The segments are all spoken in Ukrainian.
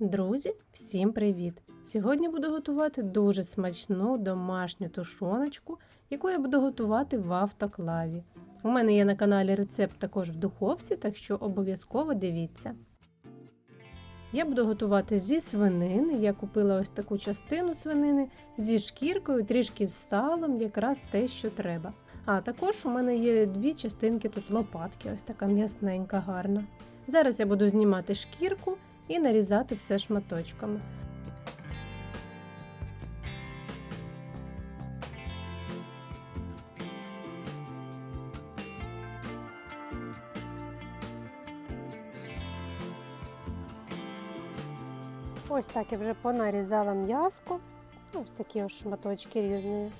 Друзі, всім привіт! Сьогодні буду готувати дуже смачну домашню тушоночку, яку я буду готувати в автоклаві. У мене є на каналі рецепт також в духовці, так що обов'язково дивіться. Я буду готувати зі свинини. Я купила ось таку частину свинини зі шкіркою, трішки з салом, якраз те, що треба. А також у мене є дві частинки тут лопатки, ось така м'ясненька, гарна. Зараз я буду знімати шкірку і нарізати все шматочками. Ось так я вже понарізала м'яско. Ось такі ось шматочки різні.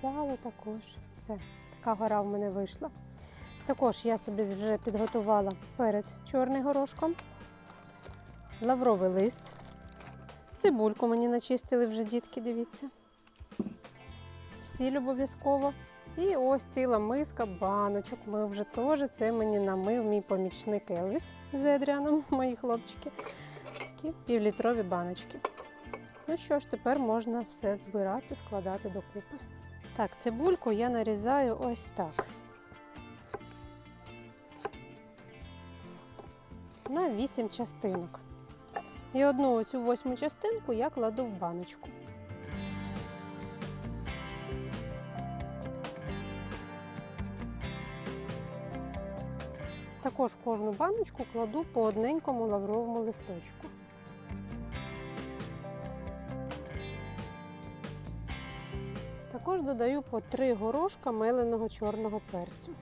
Сало також. Все, така гора в мене вийшла. Також я собі вже підготувала перець чорний горошком, лавровий лист. Цибульку мені начистили вже дітки, дивіться. Сіль обов'язково. І ось ціла миска баночок. Ми вже теж це мені намив мій помічник Елвіс з Едріаном, мої хлопчики. Такі півлітрові баночки. Ну що ж, тепер можна все збирати, складати докупи. Так, цибульку я нарізаю ось так. На 8 частинок. І одну оцю восьму частинку я кладу в баночку. Також в кожну баночку кладу по одненькому лавровому листочку. Також додаю по 3 горошка меленого чорного перцю.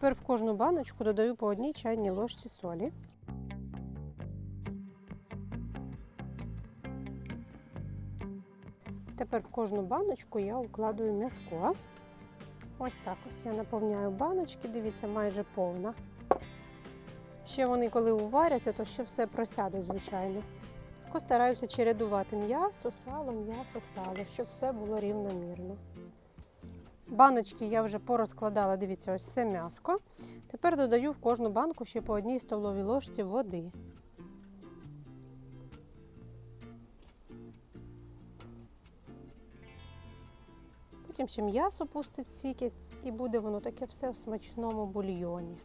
Тепер в кожну баночку додаю по одній чайній ложці солі. Тепер в кожну баночку я укладую м'язко. Ось так ось я наповняю баночки, дивіться, майже повна. Ще вони, коли уваряться, то ще все просяде, звичайно. Постараюся чередувати м'ясо, сало, м'ясо, сало, щоб все було рівномірно. Баночки я вже порозкладала, дивіться, ось все м'яско. Тепер додаю в кожну банку ще по одній столовій ложці води. Потім ще м'ясо пустить сіки, і буде воно таке все в смачному бульйоні.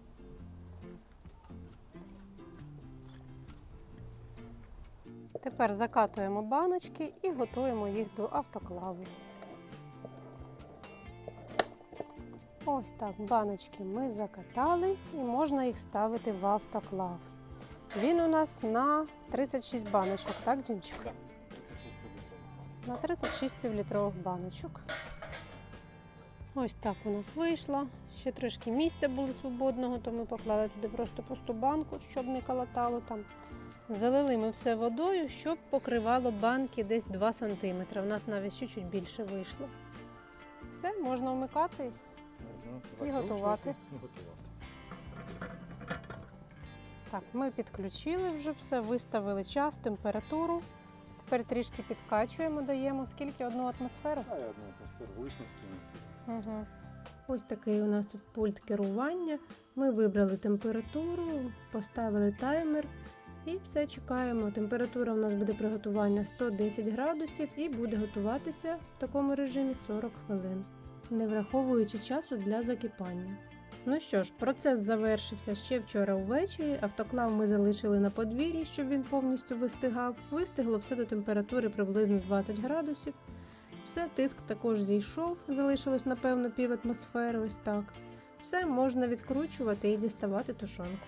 Тепер закатуємо баночки і готуємо їх до автоклаву. Ось так, баночки ми закатали і можна їх ставити в автоклав. Він у нас на 36 баночок, так, Дімчик? 36. На 36 півлітрових баночок. Ось так у нас вийшло. Ще трошки місця було свободного, то ми поклали туди просто пусту банку, щоб не калатало там. Залили ми все водою, щоб покривало банки десь 2 см. У нас навіть чуть-чуть більше вийшло. Все, можна вмикати. Можна І готувати. і готувати. Так, ми підключили вже все, виставили час, температуру. Тепер трішки підкачуємо, даємо скільки одну атмосферу. А я одну атмосферу вишні скину. Угу. Ось такий у нас тут пульт керування. Ми вибрали температуру, поставили таймер і все чекаємо. Температура у нас буде приготування 110 градусів і буде готуватися в такому режимі 40 хвилин, не враховуючи часу для закипання. Ну що ж, процес завершився ще вчора увечері. Автоклав ми залишили на подвір'ї, щоб він повністю вистигав. Вистигло все до температури приблизно 20 градусів. Все, тиск також зійшов, залишилось, напевно, пів атмосфери, ось так. Все можна відкручувати і діставати тушонку.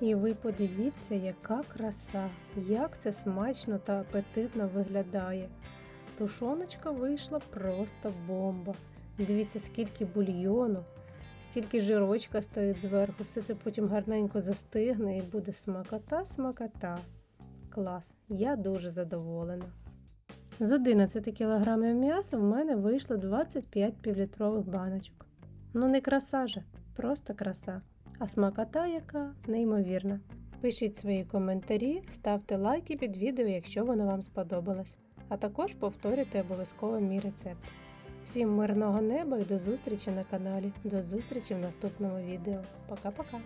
І ви подивіться, яка краса, як це смачно та апетитно виглядає. Тушоночка вийшла просто бомба. Дивіться, скільки бульйону, стільки жирочка стоїть зверху, все це потім гарненько застигне і буде смакота-смакота. Клас, я дуже задоволена. З 11 кг м'яса в мене вийшло 25 півлітрових баночок. Ну не краса же, просто краса. А смакота яка неймовірна. Пишіть свої коментарі, ставте лайки під відео, якщо воно вам сподобалось. А також повторюйте обов'язково мій рецепт. Всім мирного неба і до зустрічі на каналі. До зустрічі в наступному відео. Пока-пока!